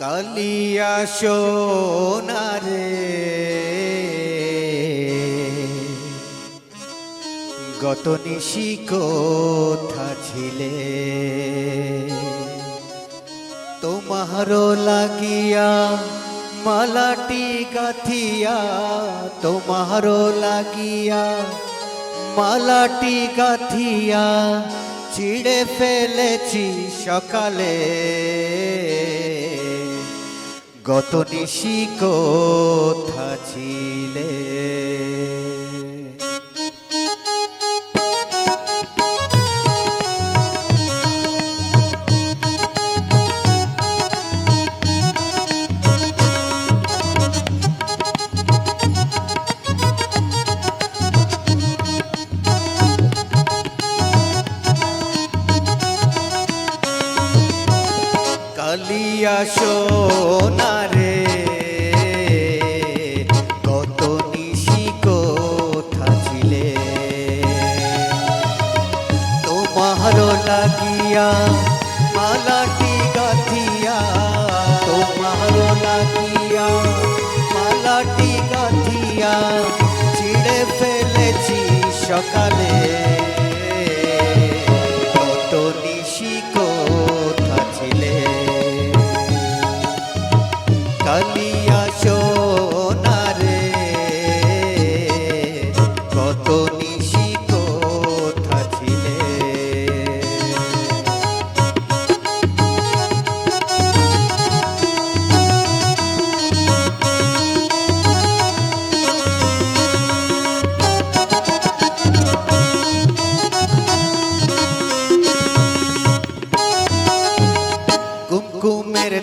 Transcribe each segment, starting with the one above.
কালিয়া সোনারে গত নিশি কোথা ছিলে? তোমারও লাগিয়া মালাটি গাথিয়া তোমারও লাগিয়া মালাটি গাথিয়া ছিঁড়ে ফেলেছি সকালে। গত নিশি কোথা ছিলে কালিয়া সোনারে কত নিশি কোথা ছিলে? তোমার লাগিয়া মালাটি গাথিয়া, তোমার লাগিয়া মালাটি গাথিয়া ছিঁড়ে ফেলেছি সকালে।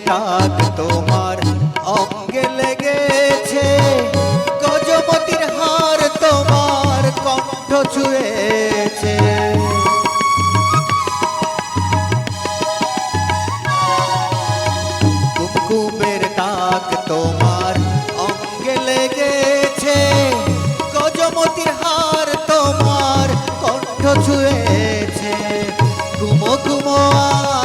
দাগ তোমার অঙ্গে লেগেছে। গজমতির হার তোমার কণ্ঠ ছুঁয়েছে। কুমকুমের দাগ তোমার অঙ্গে লেগেছে। গজমতির হার তোমার কণ্ঠ ছুঁয়েছে। ঘুমো আখি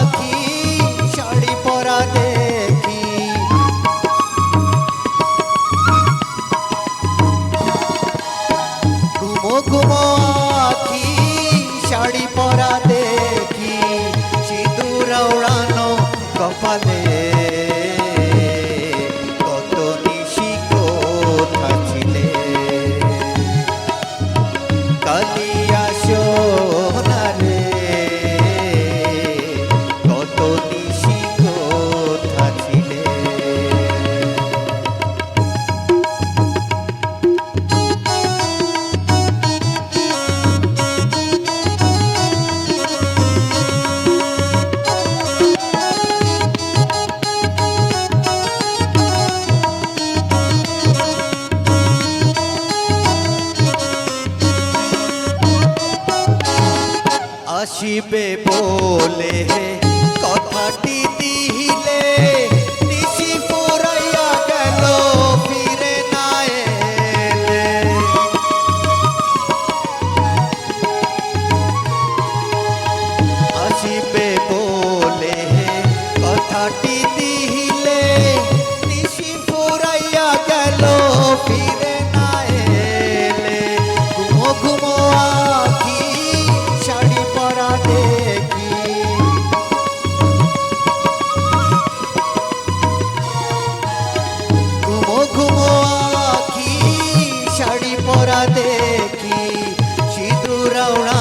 नसीबे बोले है। मोरा देखी शीतु रवणा